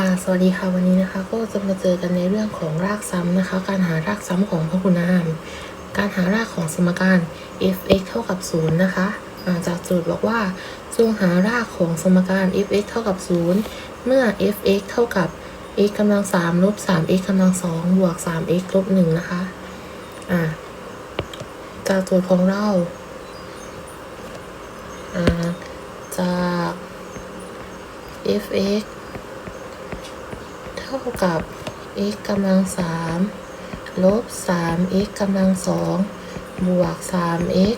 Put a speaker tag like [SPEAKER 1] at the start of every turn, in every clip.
[SPEAKER 1] ค่ะสวัสดีค่ะวันนี้นะคะ ก็จะมาเจอกันในเรื่องของรากซ้ำนะคะ การหารากซ้ำของพหุนาม การหารากของสมการ f(x) เท่ากับ 0 นะคะจากโจทย์บอกว่าจงหารากของสมการ f(x) เท่ากับ 0 เมื่อ f(x) เท่ากับ x กำลัง3ลบ 3x กำลัง2บวก 3x ลบ1นะคะจากโจทย์ของเราจาก f(x) ท่ากับ x กำลังสามลบสาม x กำลังสองบวกสาม x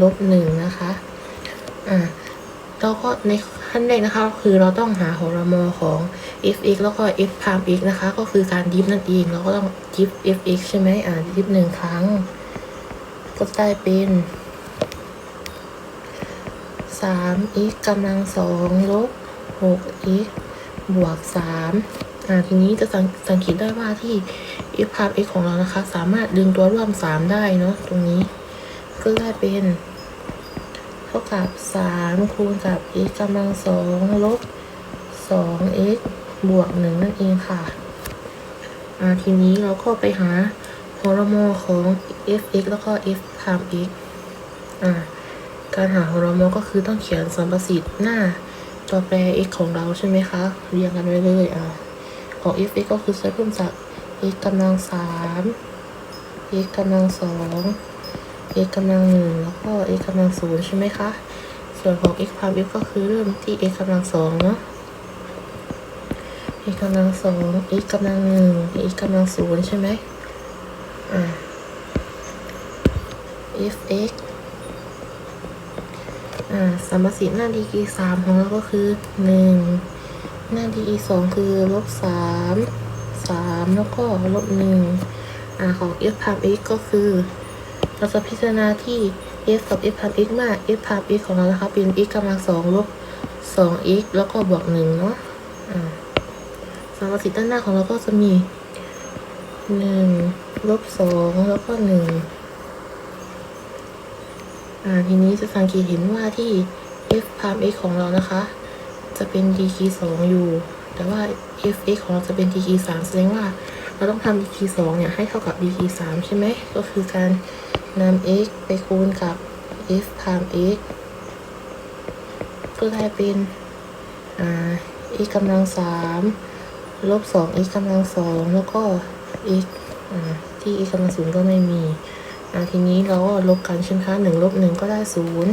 [SPEAKER 1] ลบหนึ่งนะคะ อ่าแล้วก็ในขั้นแรกนะคะ คือเราต้องหาหอรมอของ f(x) แล้วก็ f พาม x นะคะ ก็คือการดิฟนั่นเอง เราก็ต้องดิฟ f(x) ใช่ไหมอ่าดิฟหนึ่งครั้ง ก็ได้เป็นสาม x กำลังสองลบหก x บวกสาม ทีนี้จะสังสังเกตได้ว่าที่ f พาม x ของเรานะคะ สามารถดึงตัวร่วมสามได้เนาะตรงนี้ก็ได้เป็นเท่ากับสามคูณกับ x กำลังสองลบสอง x บวกหนึ่งนั่นเองค่ะอ่าทีนี้เราก็ไปหาฮอร์โมนของ f(x) แล้วก็ f พาม x อ่าการหาฮอร์โมนก็คือต้องเขียนสัมประสิทธิ์หน้าตัวแปร x ของเราใช่ไหมคะ เรียงกันไว้เลยอะ ของ f(x) ก็คือจะเพิ่มจาก x กำลังสาม x กำลังสอง x กำลังหนึ่งแล้วก็ x กำลังศูนย์ใช่ไหมคะ ส่วนของ x พาม f ก็คือเริ่มที่ x กำลังสองเนาะ x กำลังสอง x กำลังหนึ่ง x กำลังศูนย์ใช่ไหมอ่า f(x) อ่าสมสีหน้าดีกรีสามของเราก็คือหนึ่ง หน้าดีกรีสองคือลบสามสามแล้วก็ลบหนึ่งอ่าของ f พาม x ก็คือ เราจะพิจารณาที่ f กับ f พาม x มาก f พาม x ของเรานะคะเป็น x กำลังสองลบสอง x แล้วก็บวกหนึ่งเนาะอ่าสมสิทธิ์ด้านหน้าของเราก็จะมีหนึ่งลบสองแล้วก็หนึ่งอ่าทีนี้จะสังเกตเห็นว่าที่ f พาม x ของเรานะคะ จะเป็น d คีสองอยู่ แต่ว่า f x ของเราจะเป็น d คีสามแสดงว่า เราต้องทำ d คีสองเนี่ยให้เท่ากับ d คีสามใช่ไหม ก็คือการนำ x ไปคูณกับ f พาม x ก็ได้เป็นอ่า x กำลังสามลบสอง x กำลังสองแล้วก็ x ที่ x กำลังศูนย์ก็ไม่มีทีนี้เราก็ลบกันใช่ไหมคะหนึ่งลบหนึ่งก็ได้ศูนย์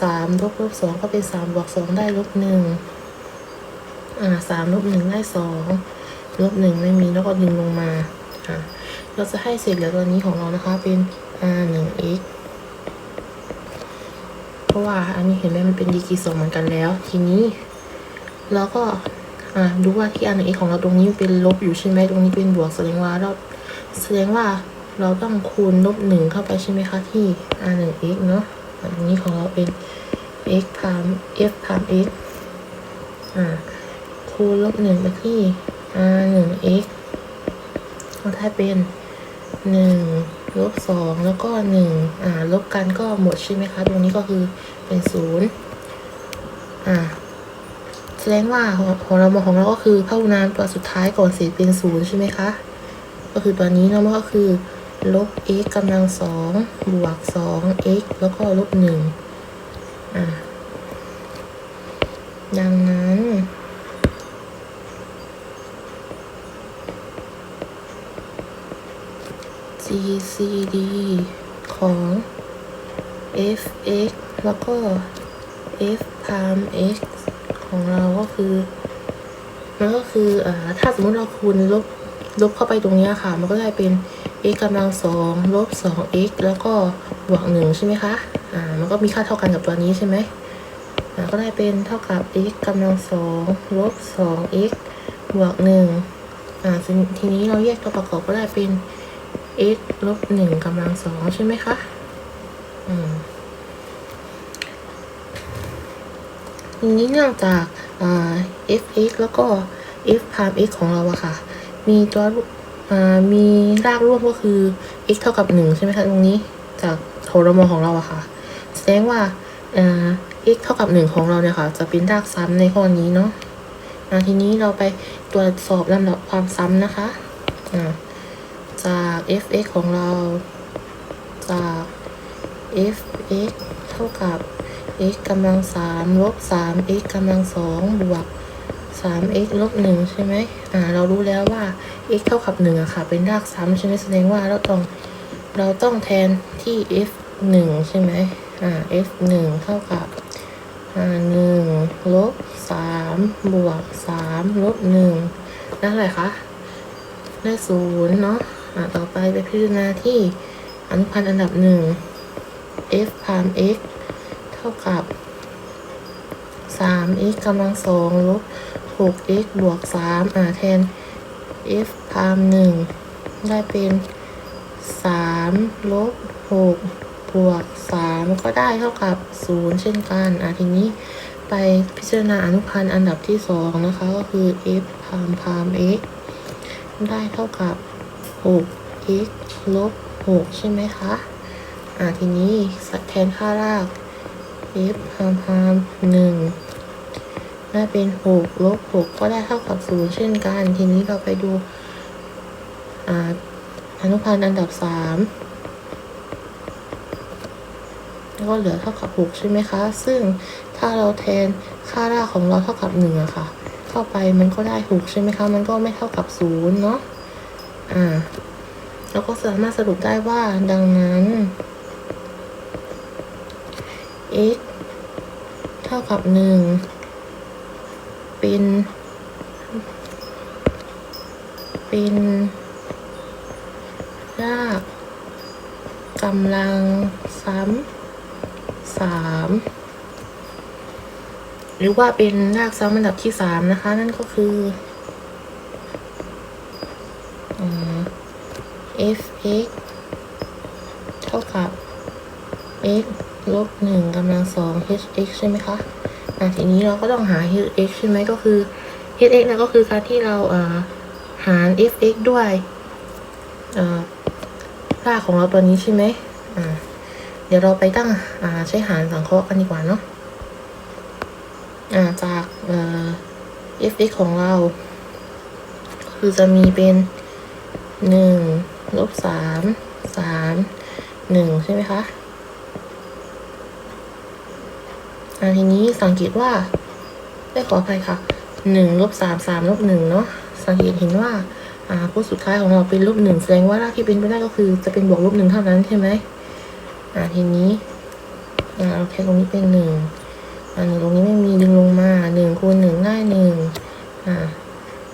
[SPEAKER 1] สามลบลบสองก็เป็นสามบวกสองได้ลบหนึ่งอ่าสามลบหนึ่งได้สองลบหนึ่งไม่มีแล้วก็ดึงลงมาอ่าเราจะให้เศษเหลือตัวนี้ของเรานะคะเป็น r หนึ่ง x เพราะว่าอันนี้เห็นไหมมันเป็นดีกรีสองเหมือนกันแล้ว ทีนี้เราก็อ่าดูว่าที่ r หนึ่ง x ของเราตรงนี้เป็นลบอยู่ใช่ไหมตรงนี้เป็นบวกแสดงว่าเราแสดงว่าเราต้องคูณลบหนึ่งเข้าไปใช่ไหมคะที่ r หนึ่ง x เนาะอันนี้ของเราเป็น x พาม f พาม x อ่าคูณลบหนึ่งไปที่ r หนึ่ง x เราได้เป็นหนึ่งลบสองแล้วก็หนึ่งอ่าลบกันก็หมดใช่ไหมคะตรงนี้ก็คือเป็นศูนย์อ่าแสดงว่าของเราของเราก็คือพหุนามตัวสุดท้ายก่อนเศษเป็นศูนย์ใช่ไหมคะก็คือตัวนี้เนาะมันก็คือลบ x กำลังสองบวกสอง x แล้วก็ลบหนึ่ง ดังนั้น GCD ของ fx แล้วก็ f พาม x ของเราก็คือมันก็คืออ่าถ้าสมมติเราคูณลบลบเข้าไปตรงนี้ค่ะ มันก็ได้เป็น x กำลังสองลบสอง x แล้วก็บวกหนึ่งใช่ไหมคะ อ่ามันก็มีค่าเท่ากันกับตัวนี้ใช่ไหมอ่าก็ได้เป็นเท่ากับ x กำลังสองลบสอง x บวกหนึ่งอ่าทีนี้เราแยกตัวประกอบก็ได้เป็น x ลบหนึ่งกำลังสองใช่ไหมคะอืมทีนี้เนื่องจากอ่า f(x) แล้วก็ f พาม x ของเราอะค่ะ มีตัวอ่ามีรากร่วมก็คือ x เท่ากับหนึ่งใช่ไหมคะตรงนี้ จากโทรมของเราอะค่ะ ดงว่าอ่า x เท่ากับหนึ่งของเราเนี่ยค่ะ จะเป็นรากซ้ำในข้อนี้เนาะอ่าทีนี้เราไปตรวจสอบลำดับความซ้ำนะคะ จาก f(x) ของเรา จาก f(x) เท่ากับ x กำลังสามลบสาม x กำลังสองบวกสาม x ลบหนึ่งใช่ไหมอ่า เรารู้แล้วว่า x เท่ากับหนึ่งอะค่ะ เป็นรากซ้ำใช่ไหมแสดงว่าเราต้อง เราต้องแทนที่ f หนึ่งใช่ไหม f หนึ่งเท่ากับอ่าหนึ่งลบสามบวกสามลบหนึ่งได้เท่าไหร่คะ ได้ศูนย์เนาะอ่าต่อไปไปพิจารณาที่อนุพันธ์อันดับหนึ่ง f พาม x เท่ากับสาม x กำลังสองลบหก x บวกสามอ่าแทน f พามหนึ่งได้เป็นสามลบหก บวก 3 ก็ได้เท่ากับ 0 เช่นกันอะทีนี้ไปพิจารณาอนุพันธ์อันดับที่ 2 นะคะ ก็คือ f พามพาม x ได้เท่ากับ 6 x ลบ 6 ใช่ไหมคะ อะทีนี้แทนค่าราก f พามพาม 1 ได้เป็น 6 ลบ 6 ก็ได้เท่ากับ 0 เช่นกัน ทีนี้เราไปดูออนุพันธ์อันดับ 3 ก็เหลือเท่ากับหกใช่ไหมคะ ซึ่งถ้าเราแทนค่ารากของเราเท่ากับหนึ่งอะค่ะ เข้าไปมันก็ได้หกใช่ไหมคะ มันก็ไม่เท่ากับศูนย์เนาะ อ่า เราก็สามารถสรุปได้ว่าดังนั้น x เท่ากับหนึ่งเป็น เป็นรากกำลังซ้ำ สามหรือว่าเป็นรากซ้ำอันดับที่สามนะคะ นั่นก็คืออ่า f(x) เท่ากับ x ลบหนึ่งกำลังสอง hx ใช่ไหมคะอะทีนี้เราก็ต้องหา hx ใช่ไหมก็คือ hx นะก็คือการที่เราอ่าหาร fx ด้วยอ่ารากของเราตัวนี้ใช่ไหมอ่า เดี๋ยวเราไปตั้งใช้หารสังเคราะห์กันดีกว่าเนาะอ่าจากเอ่อ fx ของเรา คือจะมีเป็นหนึ่งลบสามสามหนึ่งใช่ไหมคะอ่าทีนี้สังเกตว่าได้ขออภัยค่ะหนึ่งลบสามสามลบหนึ่งเนาะสังเกตเห็นว่าอ่าพวกสุดท้ายของเราเป็นลบหนึ่งแสดงว่ารากที่เป็นไปได้ก็คือจะเป็นบวกลบหนึ่งเท่านั้นใช่ไหม อ่าทีนี้อ่าเราแทนตรงนี้เป็นหนึ่งอ่าหนึ่งตรงนี้ไม่มีดึงลงมาหนึ่งคูณหนึ่งได้หนึ่งอ่า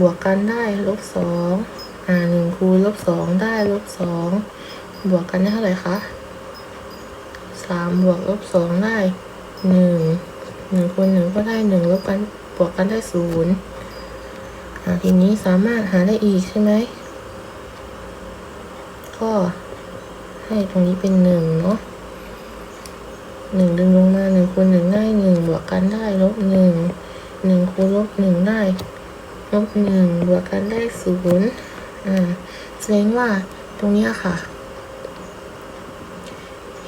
[SPEAKER 1] บวกกันได้ลบสองอ่าหนึ่งคูณลบสองได้ลบสองบวกกันได้เท่าไหร่คะสามบวกลบสองได้หนึ่งหนึ่งคูณหนึ่งก็ได้หนึ่งลบกันบวกกันได้ศูนย์อ่าทีนี้สามารถหาได้อีกใช่ไหมก็ให้ตรงนี้เป็นหนึ่งเนาะ หนึ่งดึงลงมาหนึ่งคูณหนึ่งได้หนึ่งบวกกันได้ลบหนึ่งหนึ่งคูณลบหนึ่งได้ลบหนึ่งบวกกันได้ศูนย์อ่าแสดงว่าตรงนี้ค่ะ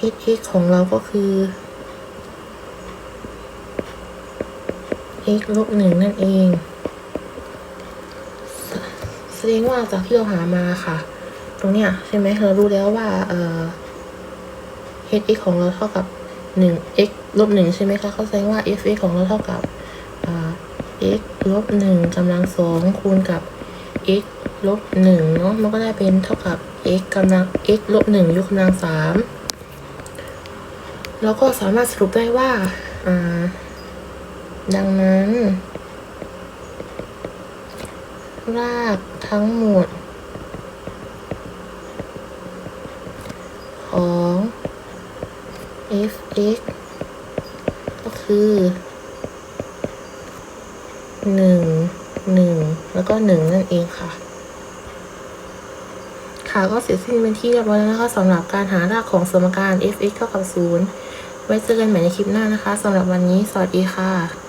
[SPEAKER 1] h x ของเราก็คือ x ลบหนึ่งนั่นเองแสแสดงว่าจากที่เราหามาค่ะ ตรงเนี้ยใช่ไหมเรารู้แล้วว่าเอ่อ h x ของเราเท่ากับ หนึ่ง x ลบหนึ่งใช่ไหมคะเขาแสดงว่า f x ของเราเท่ากับ x ลบหนึ่งกำลังสองคูณกับ x ลบหนึ่งเนาะมันก็ได้เป็นเท่ากับ x กำลัง x ลบหนึ่งยกกำลังสามเราก็สามารถสรุปได้ว่า ดังนั้น รากทั้งหมด ของ f(x) ก็คือหนึ่งหนึ่งแล้วก็หนึ่งนั่นเองค่ะ ค่ะก็เสร็จสิ้นเป็นที่เรียบร้อยแล้วนะคะสำหรับการหารากของสมการ f(x) เท่ากับ0ไว้เจอกันใหม่ในคลิปหน้านะคะสำหรับวันนี้ สวัสดีค่ะ